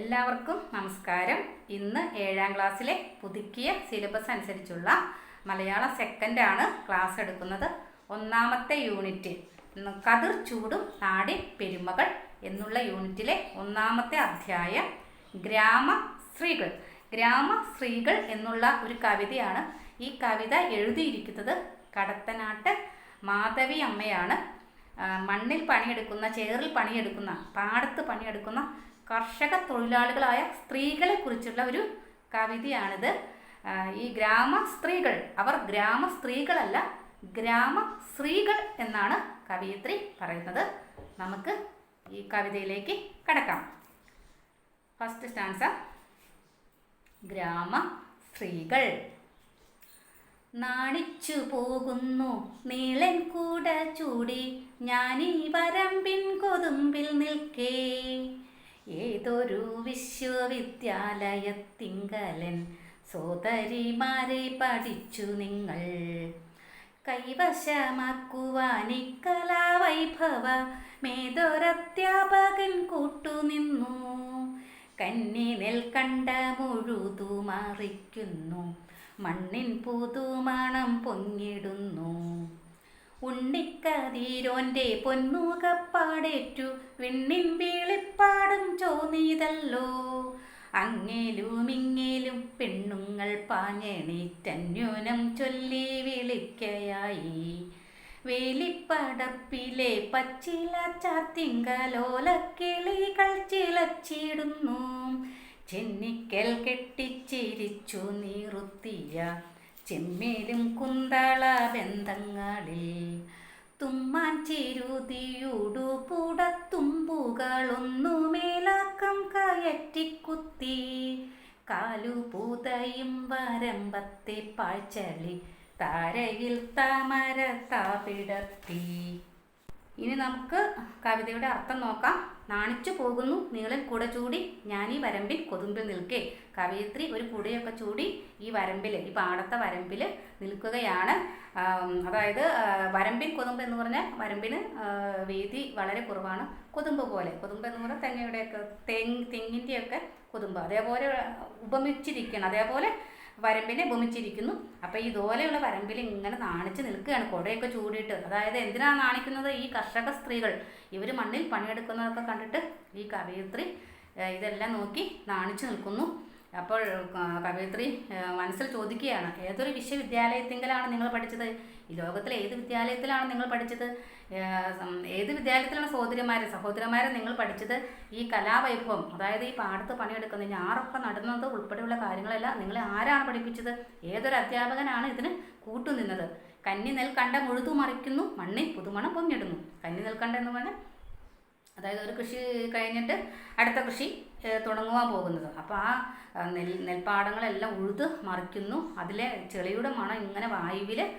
എല്ലാവർക്കും നമസ്കാരം. ഇന്ന് ഏഴാം ക്ലാസ്സിലെ പുതുക്കിയ സിലബസ് അനുസരിച്ചുള്ള മലയാളം സെക്കൻഡാണ് ക്ലാസ് എടുക്കുന്നത്. ഒന്നാമത്തെ യൂണിറ്റ് കതിർ ചൂടും നാടി പെരുമകൾ എന്നുള്ള യൂണിറ്റിലെ ഒന്നാമത്തെ അധ്യായം ഗ്രാമ സ്ത്രീകൾ. ഗ്രാമ സ്ത്രീകൾ എന്നുള്ള ഒരു കവിതയാണ് ഈ കവിത എഴുതിയിരിക്കുന്നത്. കടത്തനാട്ട് മാധവി അമ്മയാണ്. മണ്ണിൽ പണിയെടുക്കുന്ന ചേറിൽ പണിയെടുക്കുന്ന പാടത്ത് പണിയെടുക്കുന്ന കർഷക തൊഴിലാളികളായ സ്ത്രീകളെ കുറിച്ചുള്ള ഒരു കവിതയാണിത്. ഈ ഗ്രാമ സ്ത്രീകൾ അവർ ഗ്രാമ സ്ത്രീകളല്ല ഗ്രാമ സ്ത്രീകൾ എന്നാണ് കവയിത്രി പറയുന്നത്. നമുക്ക് ഈ കവിതയിലേക്ക് കടക്കാം. ഫസ്റ്റ് സ്റ്റാൻസ ഗ്രാമ സ്ത്രീകൾ. നാണിച്ചു പോകുന്നു നീളൻ കൂട ചൂടി ഞാനീ വരമ്പിൻ കൊതുമ്പിൽ നിൽക്കേ. ഏതൊരു വിശ്വവിദ്യാലയത്തിങ്കലൻ സോദരിമാരെ പഠിച്ചു നിങ്ങൾ. കൈവശമാക്കുവാനി കലാവൈഭവ മേതൊരധ്യാപകൻ കൂട്ടുനിന്നു. കന്നി കണ്ട മുഴുതു മറിക്കുന്നു. മണ്ണിൻ പുതുമണം പൊങ്ങിടുന്നു. ഉണ്ണിക്കതീരോന്റെ പൊന്നുകപ്പാടേറ്റു വിണ്ണിൻ വീളിപ്പാടും ചോന്നീതല്ലോ. അങ്ങേലും ഇങ്ങേലും പെണ്ണുങ്ങൾ പാഞ്ഞെണീറ്റന്യൂനം ചൊല്ലി വിളിക്കയായി. വേലിപ്പടപ്പിലെ പച്ചില ചാത്തിങ്കലോലക്കിളികൾ ചിലച്ചിടുന്നു. ചെന്നിക്കൽ കെട്ടിച്ചിരിച്ചു നീറുത്തിയ ചെമ്മേലും കുന്തള ബന്ധങ്ങളിൽ തുമ്മാൻ ചിരുതിയുടു മേലാക്കം കയറ്റിക്കുത്തി. കാലുപൂതയും വരമ്പത്തെ പാഴ്ചളി താരയിൽ താമര താപിടത്തി ഇനി നമുക്ക് കവിതയുടെ അർത്ഥം നോക്കാം. നാണിച്ചു പോകുന്നു നീളൻ കുട ചൂടി. ഞാൻ ഈ വരമ്പിൽ കൊതുമ്പിൽ നിൽക്കേ. കവയിത്രി ഒരു കുടയൊക്കെ ചൂടി ഈ വരമ്പിൽ ഈ പാടത്തെ വരമ്പിൽ നിൽക്കുകയാണ്. അതായത് വരമ്പിൻ കൊതുമ്പ് എന്ന് പറഞ്ഞാൽ വരമ്പിന് വീതി വളരെ കുറവാണ്. കൊതുമ്പ് പോലെ. കൊതുമ്പ് എന്ന് പറഞ്ഞാൽ തെങ്ങയുടെയൊക്കെ തെങ്ങ് തെങ്ങിന്റെയൊക്കെ കൊതുമ്പ്. അതേപോലെ ഉപമിച്ചിരിക്കണം. അതേപോലെ വരമ്പിനെ ഭൂമിച്ചിരിക്കുന്നു. അപ്പോൾ ഇതുപോലെയുള്ള വരമ്പിൽ ഇങ്ങനെ നാണിച്ച് നിൽക്കുകയാണ്. കുടയൊക്കെ ചൂടിയിട്ട്. അതായത് എന്തിനാണ് നാണിക്കുന്നത്? ഈ കർഷക സ്ത്രീകൾ. ഇവർ മണ്ണിൽ പണിയെടുക്കുന്നതൊക്കെ കണ്ടിട്ട് ഈ കവയിത്രി ഇതെല്ലാം നോക്കി നാണിച്ചു നിൽക്കുന്നു. അപ്പോൾ കവയിത്രി മനസ്സിൽ ചോദിക്കുകയാണ് ഏതൊരു വിശ്വവിദ്യാലയത്തിങ്കലാണ് നിങ്ങൾ പഠിച്ചത്? ഈ ലോകത്തിലെ ഏത് വിദ്യാലയത്തിലാണ് നിങ്ങൾ പഠിച്ചത്? ഏത് വിദ്യാലയത്തിലാണ് സഹോദരിമാരെ സഹോദരന്മാരെ നിങ്ങൾ പഠിച്ചത്? ഈ കലാവൈഭവം അതായത് ഈ പാടത്ത് പണിയെടുക്കുന്നതിന് ആറൊക്കെ നടന്നത് ഉൾപ്പെടെയുള്ള കാര്യങ്ങളെല്ലാം നിങ്ങളെ ആരാണ് പഠിപ്പിച്ചത്? ഏതൊരു അധ്യാപകനാണ് ഇതിന് കൂട്ടുനിന്നത്? കന്നി നെൽക്കണ്ട കണ്ട മുഴുതു മറിക്കുന്നു മണ്ണിൽ പുതുമണം പൊങ്ങിടുന്നു. കന്നി നെൽക്കണ്ട എന്ന് പറഞ്ഞാൽ അതായത് ഒരു കൃഷി കഴിഞ്ഞിട്ട് അടുത്ത കൃഷി തുടങ്ങുവാൻ പോകുന്നത്. അപ്പോൾ ആ നെൽ നെൽപ്പാടങ്ങളെല്ലാം ഉഴുത് മറിക്കുന്നു. അതിലെ ചെളിയുടെ മണം ഇങ്ങനെ വായുവിൽ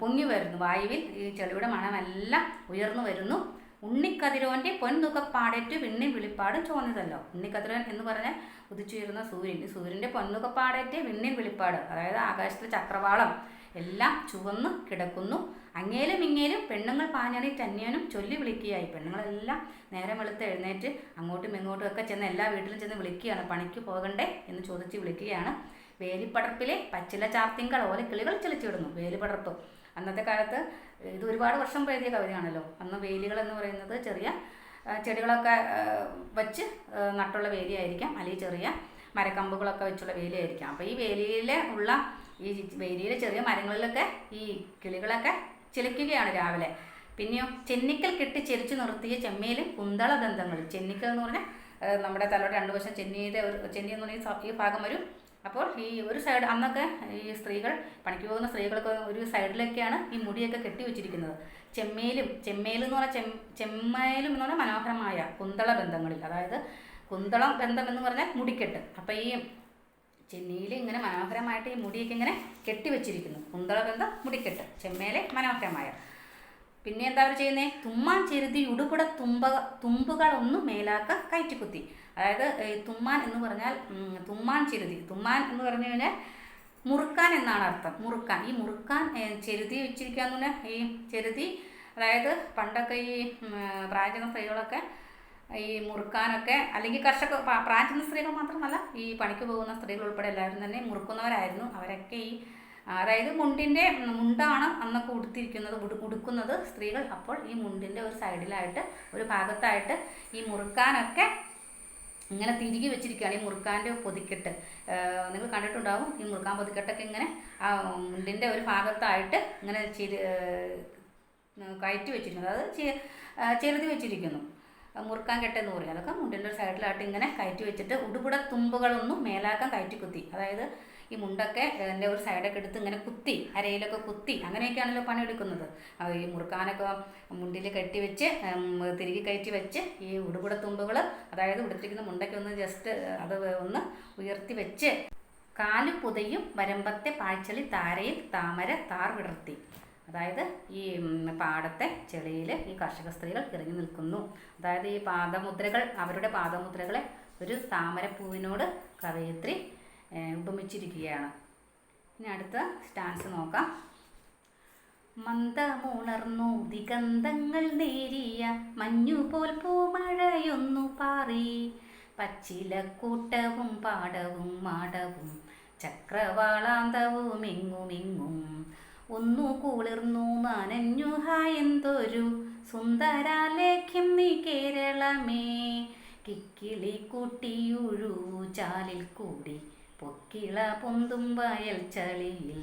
പൊങ്ങി വരുന്നു. വായുവിൽ ഈ ചെളിയുടെ മണമെല്ലാം ഉയർന്നു വരുന്നു. ഉണ്ണിക്കതിരോന്റെ പൊൻനുകപ്പാടേറ്റ് വിണ്ണിൻ വിളിപ്പാടും ചോന്നതല്ലോ. ഉണ്ണിക്കതിരോൻ എന്ന് പറഞ്ഞാൽ ഉദിച്ചുയരുന്ന സൂര്യൻ. ഈ സൂര്യന്റെ പൊന്നുകപ്പാടേറ്റ് വിണ്ണിൻ വിളിപ്പാട്. അതായത് ആകാശത്തിലെ ചക്രവാളം എല്ലാം ചുവന്ന് കിടക്കുന്നു. അങ്ങേലും ഇങ്ങേലും പെണ്ണുങ്ങൾ പാഞ്ഞണി തന്നെയാനും ചൊല്ലി വിളിക്കുകയായി. പെണ്ണുങ്ങളെല്ലാം നേരം വെളുത്ത് എഴുന്നേറ്റ് അങ്ങോട്ടും ഇങ്ങോട്ടും ഒക്കെ ചെന്ന് എല്ലാ വീട്ടിലും ചെന്ന് വിളിക്കുകയാണ്. പണിക്ക് പോകണ്ടേ എന്ന് ചോദിച്ച് വിളിക്കുകയാണ്. വേലിപ്പടർപ്പിലെ പച്ചില ചാർത്തിങ്കൾ ഓല കിളികൾ ചെളിച്ചിടുന്നു വേലിപ്പടർപ്പ്. അന്നത്തെ കാലത്ത് ഇത് ഒരുപാട് വർഷം എഴുതിയ കവിതയാണല്ലോ. അന്ന് വേലികൾ എന്ന് പറയുന്നത് ചെറിയ ചെടികളൊക്കെ വെച്ച് നട്ടുള്ള വേലിയായിരിക്കാം. അല്ലെങ്കിൽ ചെറിയ മരക്കമ്പുകളൊക്കെ വെച്ചുള്ള വേലിയായിരിക്കാം. അപ്പോൾ ഈ വേലിയിലെ ഉള്ള ഈ വേലിയിലെ ചെറിയ മരങ്ങളിലൊക്കെ ഈ കിളികളൊക്കെ ചിലയ്ക്കുകയാണ് രാവിലെ. പിന്നെയോ ചെന്നിക്കൽ കെട്ടി ചെരിച്ചു നിർത്തിയ ചെമ്മയിൽ കുന്തള ദന്തങ്ങൾ ചെന്നിക്കൽ എന്ന് പറഞ്ഞാൽ നമ്മുടെ തലയുടെ രണ്ട് വശം ചെന്നിയുടെ ഒരു ചെന്നി എന്ന് പറഞ്ഞാൽ ഈ ഭാഗം വരും. അപ്പോൾ ഈ ഒരു സൈഡ് അന്നൊക്കെ ഈ സ്ത്രീകൾ പണിക്ക് പോകുന്ന സ്ത്രീകൾക്ക് ഒരു സൈഡിലൊക്കെയാണ് ഈ മുടിയൊക്കെ കെട്ടി വെച്ചിരിക്കുന്നത്. ചെമ്മേലും ചെമ്മേലും എന്ന് പറഞ്ഞാൽ ചെം ചെമ്മേലും എന്ന് പറഞ്ഞാൽ മനോഹരമായ കുന്തള ബന്ധങ്ങളിൽ. അതായത് കുന്തളം ബന്ധം എന്ന് പറഞ്ഞാൽ മുടിക്കെട്ട്. അപ്പോൾ ഈ ചെന്നിയിൽ ഇങ്ങനെ മനോഹരമായിട്ട് ഈ മുടിയൊക്കെ ഇങ്ങനെ കെട്ടിവെച്ചിരിക്കുന്നു കുന്തളബന്ധ മുടിക്കെട്ട് ചെമ്മേലെ മനോഹരമായ. പിന്നെ എന്താ അവർ ചെയ്യുന്നത് തുമ്മാൻ ചെരുതി ഉടുകുട തുമ്പ തുമ്പുകളൊന്നും മേലാക്ക കയറ്റിക്കുത്തി. അതായത് തുമ്മാൻ എന്ന് പറഞ്ഞാൽ തുമ്മാൻ ചെരുതി. തുമ്മാൻ എന്ന് പറഞ്ഞു കഴിഞ്ഞാൽ മുറുക്കാൻ എന്നാണ് അർത്ഥം. മുറുക്കാൻ. ഈ മുറുക്കാൻ ചെരുതി വെച്ചിരിക്കുക എന്ന് പറഞ്ഞാൽ ഈ ചെരുതി അതായത് പണ്ടൊക്കെ ഈ പ്രാചീന സ്ത്രീകളൊക്കെ ഈ മുറുക്കാനൊക്കെ അല്ലെങ്കിൽ കർഷക പ്രാ- പ്രാചീന സ്ത്രീകൾ മാത്രമല്ല ഈ പണിക്ക് പോകുന്ന സ്ത്രീകൾ ഉൾപ്പെടെ എല്ലാവരും തന്നെ മുറുക്കുന്നവരായിരുന്നു. അവരൊക്കെ ഈ അതായത് മുണ്ടിന്റെ മുണ്ടാണ് അന്നൊക്കെ ഉടുത്തിരിക്കുന്നത് ഉടു ഉടുക്കുന്നത് സ്ത്രീകൾ. അപ്പോൾ ഈ മുണ്ടിന്റെ ഒരു സൈഡിലായിട്ട് ഒരു ഭാഗത്തായിട്ട് ഈ മുറുക്കാനൊക്കെ ഇങ്ങനെ തിരികെ വെച്ചിരിക്കുകയാണ്. ഈ മുറുക്കാന്റെ പൊതിക്കെട്ട്. നിങ്ങൾ കണ്ടിട്ടുണ്ടാവും ഈ മുറുക്കാൻ പൊതിക്കെട്ടൊക്കെ ഇങ്ങനെ ആ മുണ്ടിന്റെ ഒരു ഭാഗത്തായിട്ട് ഇങ്ങനെ ചിരി കയറ്റി വെച്ചിരിക്കുന്നു. ചെ- ചെറുതി വെച്ചിരിക്കുന്നു. മുറുക്കാൻ കെട്ടെന്ന് പറയും. അതൊക്കെ മുണ്ടിന്റെ ഒരു സൈഡിലായിട്ട് ഇങ്ങനെ കയറ്റി വെച്ചിട്ട് ഉടുപുട തുമ്പുകളൊന്നും മേലാക്കാൻ കയറ്റി കുത്തി അതായത് ഈ മുണ്ടൊക്കെ എന്റെ ഒരു സൈഡൊക്കെ എടുത്ത് ഇങ്ങനെ കുത്തി അരയിലൊക്കെ കുത്തി അങ്ങനെയൊക്കെയാണല്ലോ പണിയെടുക്കുന്നത്. ഈ മുറുക്കാനൊക്കെ മുണ്ടിൽ കെട്ടി വെച്ച് തിരികെ കയറ്റി വെച്ച് ഈ ഉടുപുട തുമ്പുകൾ അതായത് ഉടുത്തിരിക്കുന്ന മുണ്ടൊക്കെ ഒന്ന് ജസ്റ്റ് അത് ഒന്ന് ഉയർത്തി വെച്ച് കാൽ പുതയും വരമ്പത്തെ പാഴ്ചളി താരയിൽ താമര താർ വിടർത്തി. അതായത് ഈ പാടത്തെ ചെളിയിൽ ഈ കർഷക സ്ത്രീകൾ ഇറങ്ങി നിൽക്കുന്നു. അതായത് ഈ പാദമുദ്രകൾ അവരുടെ പാദമുദ്രകളെ ഒരു താമരപ്പൂവിനോട് കവയിത്രി ഉപമിച്ചിരിക്കുകയാണ്. ഇനി അടുത്ത സ്റ്റാൻസ് നോക്കാം. മന്ദമുണർന്നു ദിഗന്ധങ്ങൾ നേരിയ മഞ്ഞുപോൽ പൂമഴയൊന്നു പാറി. പച്ചിലക്കൂട്ടവും പാടവും മാടവും ചക്രവാളാന്തവും എങ്ങുമെങ്ങും ഒന്നു കുളിർന്നു നനഞ്ഞു ഹായെന്തൊരു സുന്ദരാലേഖ്യം നീ കേരളമേ. കിക്കിളി കൂട്ടിയുഴു ചാലിൽ കൂടി പൊക്കിള പൊന്തും വയൽ ചളിയിൽ.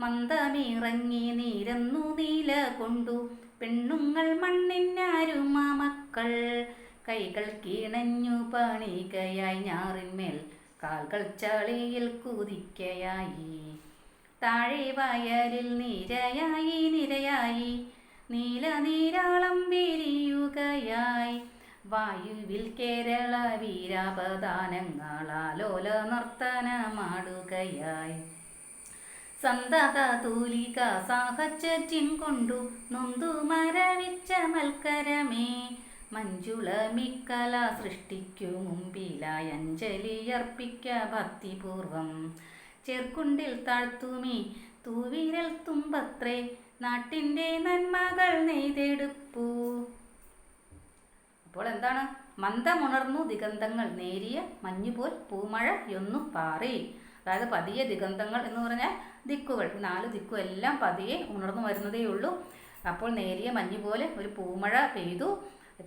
മന്ദമിറങ്ങി നീരന്നു നീല കൊണ്ടു പെണ്ണുങ്ങൾ മണ്ണിനാരുമ മക്കൾ. കൈകൾ കിണഞ്ഞു പണികയായി ഞാറിന്മേൽ കാൽകൾ ചളിയിൽ കുതിക്കയായി. താഴെ വയലിൽ നിരയായി നിരയായി. നീല നീരാളം വിരിയുകയായി. വായുവിൽ കേരള വീരാപദാനങ്ങളാലോല നർത്തനമാടുകയായി. സന്തത തൂലിക സാഹചര്യം കൊണ്ടു നൊന്തു മരവിച്ച മൽക്കരമേ. മഞ്ജുളമിക്കല സൃഷ്ടിക്കു മുമ്പിലായി അഞ്ജലിയർപ്പിക്ക ഭക്തിപൂർവം. ചെർക്കുണ്ടിൽ താഴ്ത്തൂമേ തൂവിരൽ തുമ്പത്രേ നാട്ടിന്റെ നന്മകൾ നെയ്തെടുപ്പൂ. അപ്പോൾ എന്താണ്? മന്ദമുണർന്നു ദിഗന്ധങ്ങൾ നേരിയ മഞ്ഞുപോൽ പൂമഴ എന്നു പാറി. അതായത് പതിയെ ദിഗന്ധങ്ങൾ എന്ന് പറഞ്ഞാൽ ദിക്കുകൾ. നാല് ദിക്കും എല്ലാം പതിയെ ഉണർന്നു വരുന്നതേ ഉള്ളൂ. അപ്പോൾ നേരിയ മഞ്ഞ് പോലെ ഒരു പൂമഴ പെയ്തു.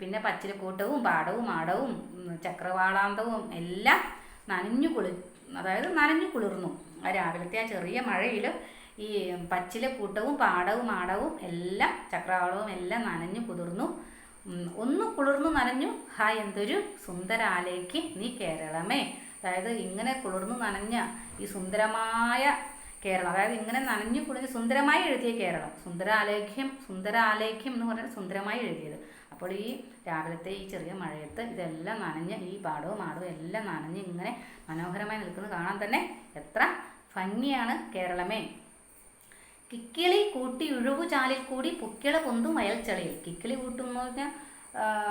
പിന്നെ പച്ചിലക്കൂട്ടവും പാടവും ആടവും ചക്രവാളാന്തവും എല്ലാം നനഞ്ഞു കുളി അതായത് നനഞ്ഞു കുളിർന്നു. രാവിലത്തെ ആ ചെറിയ മഴയിൽ ഈ പച്ചിലക്കൂട്ടവും പാടവും ആടവും എല്ലാം ചക്രവാളവും എല്ലാം നനഞ്ഞു കുതിർന്നു. ഒന്ന് കുളിർന്നു നനഞ്ഞു. ഹാ എന്തൊരു സുന്ദരാലേക്ക് നീ കേരളമേ. അതായത് ഇങ്ങനെ കുളിർന്നു നനഞ്ഞ ഈ സുന്ദരമായ കേരളം. അതായത് ഇങ്ങനെ നനഞ്ഞു കുളിഞ്ഞ് സുന്ദരമായി എഴുതിയ കേരളം. സുന്ദരാലേഖ്യം സുന്ദരാലേഖ്യം എന്ന് പറഞ്ഞാൽ സുന്ദരമായി എഴുതിയത്. അപ്പോൾ ഈ രാവിലത്തെ ഈ ചെറിയ മഴയത്ത് ഇതെല്ലാം നനഞ്ഞ് ഈ പാടവും ആടവും എല്ലാം നനഞ്ഞ് ഇങ്ങനെ മനോഹരമായി നിൽക്കുന്നത് കാണാൻ തന്നെ എത്ര ഭംഗിയാണ് കേരളമേ. കിക്കിളി കൂട്ടി ഉഴുവു ചാലിൽ കൂടി പുക്കിള പൊന്തും വയൽ ചളിയിൽ കിക്കിളി കൂട്ടും എന്ന് പറഞ്ഞാൽ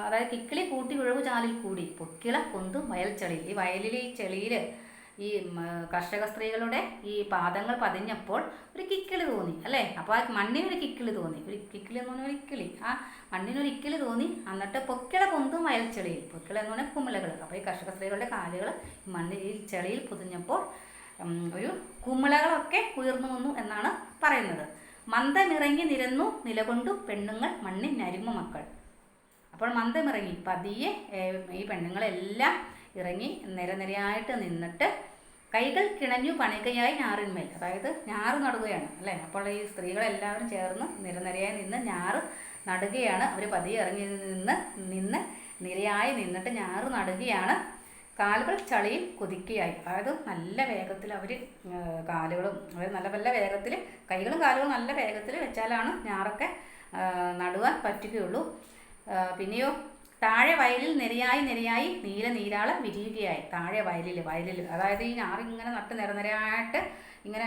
അതായത് കിക്കിളി കൂട്ടി ഉഴവു ചാലിൽ കൂടി പൊക്കിള പൊന്തും വയൽ ചളിയിൽ ഈ വയലിലെ ഈ ചെളിയിൽ ഈ കർഷക സ്ത്രീകളുടെ ഈ പാദങ്ങൾ പതിഞ്ഞപ്പോൾ ഒരു കിക്കിളി തോന്നി അല്ലേ? അപ്പോൾ ആ മണ്ണിനൊരു കിക്കിളി തോന്നി. ഒരു കിക്കിളി എന്ന് പറഞ്ഞാൽ ഒരു ഇക്കിളി ആ മണ്ണിനൊരു ഇക്കിളി തോന്നി. എന്നിട്ട് പൊക്കിള പൊന്തും വയൽ ചെളിയിൽ. പൊക്കിള എന്ന് പറഞ്ഞാൽ കുമിളകൾ. അപ്പോൾ ഈ കർഷക സ്ത്രീകളുടെ കാലുകൾ മണ്ണിൽ ഈ ചെളിയിൽ പൊതിഞ്ഞപ്പോൾ ഒരു കുമിളകളൊക്കെ ഉയർന്നു വന്നു എന്നാണ് പറയുന്നത്. മന്ദമിറങ്ങി നിരന്നു നിലകൊണ്ടു പെണ്ണുങ്ങൾ മണ്ണിൻ നരിമ മക്കൾ. അപ്പോൾ മന്ദമിറങ്ങി പതിയെ ഈ പെണ്ണുങ്ങളെല്ലാം ഇറങ്ങി നിരനിരയായിട്ട് നിന്നിട്ട് കൈകൾ കിണഞ്ഞു പണികയായി ഞാറിന്മേൽ. അതായത് ഞാറ് നടുകയാണ് അല്ലേ? അപ്പോൾ ഈ സ്ത്രീകളെല്ലാവരും ചേർന്ന് നിരനിരയായി നിന്ന് ഞാറ് നടുകയാണ്. അവർ പതിയെ ഇറങ്ങി നിന്ന് നിന്ന് നിരയായി നിന്നിട്ട് ഞാറ് നടുകയാണ്. കാലുകൾ ചളിയിൽ കുതിക്കുകയായി. അതായത് നല്ല വേഗത്തിൽ അവർ കാലുകളും അതായത് നല്ല നല്ല വേഗത്തിൽ കൈകളും കാലുകളും നല്ല വേഗത്തിൽ വെച്ചാലാണ് ഞാറൊക്കെ നടുവാൻ പറ്റുകയുള്ളൂ. പിന്നെയോ? താഴെ വയലിൽ നിരയായി നിരയായി നീല നീരാളം വിരിയുകയായി. താഴെ വയലിൽ വയലിൽ അതായത് ഈ ഇങ്ങനെ നട്ട് നിരനിരയായിട്ട് ഇങ്ങനെ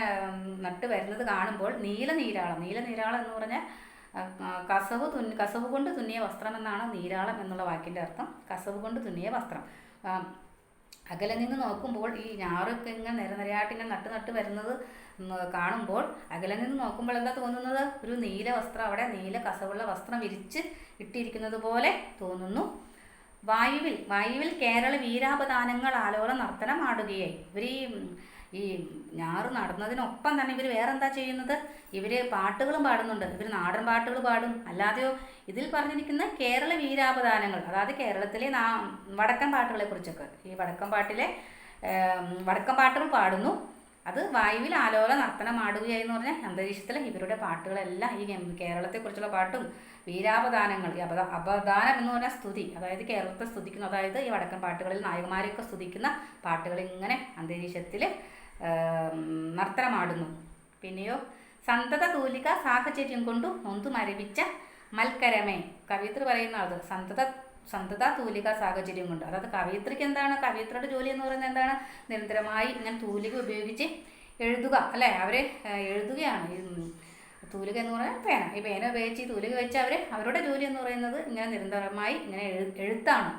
നട്ട് വരുന്നത് കാണുമ്പോൾ നീല നീരാളം നീല നീരാളം എന്ന് പറഞ്ഞാൽ കസവ് തുന്നി കസവ് കൊണ്ട് തുന്നിയ വസ്ത്രം എന്നാണ് നീരാളം എന്നുള്ള വാക്കിന്റെ അർത്ഥം. കസവ് കൊണ്ട് തുന്നിയ വസ്ത്രം. അകലെ നിന്ന് നോക്കുമ്പോൾ ഈ ഞാറൊക്കെ ഇങ്ങനെ നിരനിരയായിട്ട് ഇങ്ങനെ നട്ട് നട്ട് വരുന്നത് കാണുമ്പോൾ അകലെ നിന്ന് നോക്കുമ്പോൾ എന്താ തോന്നുന്നത്? ഒരു നീല വസ്ത്രം അവിടെ നീല കസവുള്ള വസ്ത്രം വിരിച്ച് ഇട്ടിരിക്കുന്നത് പോലെ തോന്നുന്നു. വായുവിൽ വായുവിൽ കേരള വീരാപദാനങ്ങൾ ആലോല നർത്തനം ആടുകയായി. ഇവർ ഈ ഈ ഞാറ് നടന്നതിനൊപ്പം തന്നെ ഇവർ വേറെന്താ ചെയ്യുന്നത്? ഇവർ പാട്ടുകളും പാടുന്നുണ്ട്. ഇവർ നാടൻ പാട്ടുകൾ പാടും. അല്ലാതെയോ ഇതിൽ പറഞ്ഞിരിക്കുന്ന കേരള വീരാപദാനങ്ങൾ അതായത് കേരളത്തിലെ നാ വടക്കൻ പാട്ടുകളെ കുറിച്ചൊക്കെ. ഈ വടക്കൻ പാട്ടിലെ വടക്കൻ പാട്ടുകൾ പാടുന്നു. അത് വായുവിൽ ആലോല നർത്തനമാടുകയായി എന്ന് പറഞ്ഞാൽ അന്തരീക്ഷത്തിൽ ഇവരുടെ പാട്ടുകളെല്ലാം ഈ കേരളത്തെക്കുറിച്ചുള്ള പാട്ടും വീരാപദാനങ്ങൾ ഈ അപദ അപദാനം എന്ന് പറഞ്ഞാൽ സ്തുതി. അതായത് കേരളത്തെ സ്തുതിക്കുന്ന. അതായത് ഈ വടക്കൻ പാട്ടുകളിൽ നായകന്മാരെയൊക്കെ സ്തുതിക്കുന്ന പാട്ടുകൾ ഇങ്ങനെ അന്തരീക്ഷത്തിൽ നർത്തനമാടുന്നു. പിന്നെയോ സന്തത തൂലിക സാഹചര്യം കൊണ്ടു നൊന്തു മരവിച്ച മൽക്കരമേ. കവിയത്രി പറയുന്ന ആൾ സന്തത സന്തത തൂലിക സാഹചര്യം കൊണ്ട്. അതായത് കവിയത്രിക്ക് എന്താണ് കവിയത്രിയുടെ ജോലി എന്ന് പറയുന്നത് എന്താണ്? നിരന്തരമായി ഇങ്ങനെ തൂലിക ഉപയോഗിച്ച് എഴുതുക അല്ലേ? അവർ എഴുതുകയാണ്. തൂലിക എന്ന് പറഞ്ഞാൽ പേന. ഈ പേന ഉപയോഗിച്ച് തൂലിക വെച്ച് അവർ അവരുടെ ജോലി എന്ന് പറയുന്നത് ഇങ്ങനെ നിരന്തരമായി ഇങ്ങനെ എഴു എഴുത്താണ്.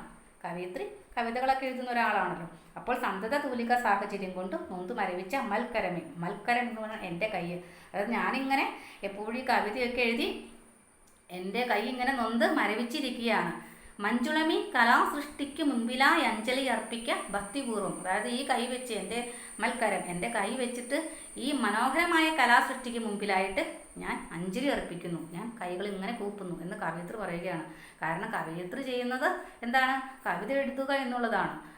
കവിയത്രി കവിതകളൊക്കെ എഴുതുന്ന ഒരാളാണല്ലോ. അപ്പോൾ സന്തത തൂലിക സാഹചര്യം കൊണ്ട് നൊന്ത് മരവിച്ച മൽക്കരമേ. മൽക്കരം എന്ന് പറഞ്ഞാൽ എന്റെ കൈ അതായത് ഞാനിങ്ങനെ എപ്പോഴും ഈ കവിതയൊക്കെ എഴുതി എന്റെ കൈ ഇങ്ങനെ നൊന്ത് മരവിച്ചിരിക്കുകയാണ്. മഞ്ജുളമി കലാസൃഷ്ടിക്ക് മുൻപിലായി അഞ്ജലി അർപ്പിക്ക ഭക്തിപൂർവം. അതായത് ഈ കൈ വെച്ച് എന്റെ മൽക്കരം എന്റെ കൈ വെച്ചിട്ട് ഈ മനോഹരമായ കലാസൃഷ്ടിക്ക് മുമ്പിലായിട്ട് ഞാൻ അഞ്ജലി അർപ്പിക്കുന്നു. ഞാൻ കൈകൾ ഇങ്ങനെ കൂപ്പുന്നു എന്ന് കവയിത്രി പറയുകയാണ്. കാരണം കവയിത്രി ചെയ്യുന്നത് എന്താണ്? കവിത എഴുതുക എന്നുള്ളതാണ്.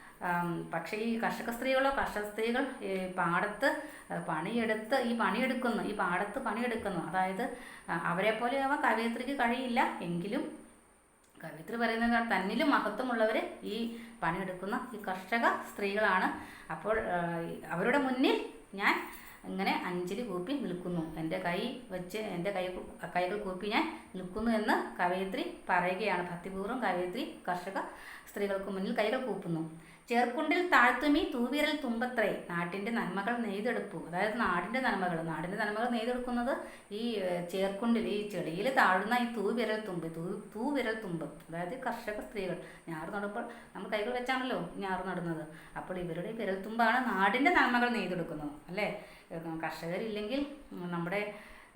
പക്ഷേ ഈ കർഷക സ്ത്രീകളോ കർഷക സ്ത്രീകൾ ഈ പാടത്ത് പണിയെടുത്ത് ഈ പണിയെടുക്കുന്നു ഈ പാടത്ത് പണിയെടുക്കുന്നു. അതായത് അവരെ പോലെ ആവാൻ കവയിത്രിക്ക് കഴിയില്ല. എങ്കിലും കവിത്രി പറയുന്നത് തന്നിലും മഹത്വമുള്ളവർ ഈ പണിയെടുക്കുന്ന ഈ കർഷക സ്ത്രീകളാണ്. അപ്പോൾ അവരുടെ മുന്നിൽ ഞാൻ ഇങ്ങനെ അഞ്ചിൽ കൂപ്പി നിൽക്കുന്നു. എന്റെ കൈ വെച്ച് എന്റെ കൈ കൈകൾ കൂപ്പി ഞാൻ നിൽക്കുന്നു എന്ന് കവയിത്രി പറയുകയാണ്. ഭക്തിപൂർവം കവയിത്രി കർഷക സ്ത്രീകൾക്ക് മുന്നിൽ കൈകൾ കൂപ്പുന്നു. ചേർക്കുണ്ടിൽ താഴ്ത്തുമി തൂവിരൽ തുമ്പത്രേ. നാട്ടിന്റെ നന്മകൾ നെയ്തെടുപ്പു അതായത് നാടിന്റെ നന്മകൾ. നാടിന്റെ നന്മകൾ നെയ്തെടുക്കുന്നത് ഈ ചേർക്കുണ്ടിൽ ഈ ചെളിയിൽ താഴുന്ന ഈ തൂവിരൽ തുമ്പ് തൂ തൂവിരൽ തുമ്പ്. അതായത് കർഷക സ്ത്രീകൾ. ഞാറ് നടുമ്പോൾ നമ്മൾ കൈകൾ വെച്ചാണല്ലോ ഞാറ് നടുന്നത്. അപ്പോൾ ഇവരുടെ വിരൽ തുമ്പാണ് നാടിന്റെ നന്മകൾ നെയ്തെടുക്കുന്നത്. അല്ലേ? കർഷകരില്ലെങ്കിൽ നമ്മുടെ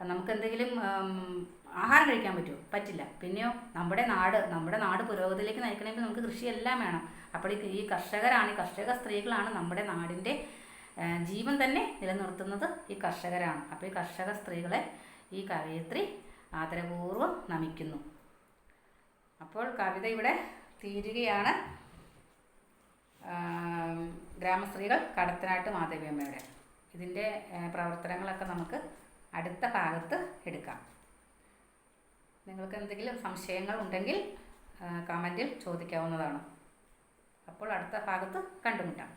നമുക്ക് എന്തെങ്കിലും ഉം, ആഹാരം കഴിക്കാൻ പറ്റുമോ? പറ്റില്ല. പിന്നെയോ നമ്മുടെ നാട് നമ്മുടെ നാട് പുരോഗതിയിലേക്ക് നയിക്കണമെങ്കിൽ നമുക്ക് കൃഷിയെല്ലാം വേണം. അപ്പോൾ ഈ കർഷകരാണ് ഈ കർഷക സ്ത്രീകളാണ് നമ്മുടെ നാടിന്റെ ജീവൻ തന്നെ നിലനിർത്തുന്നത് ഈ കർഷകരാണ്. അപ്പോൾ ഈ കർഷക സ്ത്രീകളെ ഈ കവയിത്രി ആദരപൂർവം നമിക്കുന്നു. അപ്പോൾ കവിത ഇവിടെ തീരുകയാണ്. ഗ്രാമസ്ത്രീകൾ കടത്തനാട്ട് മാധവിയമ്മയുടെ. ഇതിന്റെ പ്രവർത്തനങ്ങളൊക്കെ നമുക്ക് അടുത്ത ഭാഗത്ത് എടുക്കാം. നിങ്ങൾക്ക് എന്തെങ്കിലും സംശയങ്ങൾ ഉണ്ടെങ്കിൽ കമന്റിൽ ചോദിക്കാവുന്നതാണ്. അപ്പോൾ അടുത്ത ഭാഗത്ത് കണ്ടുമുട്ടാം.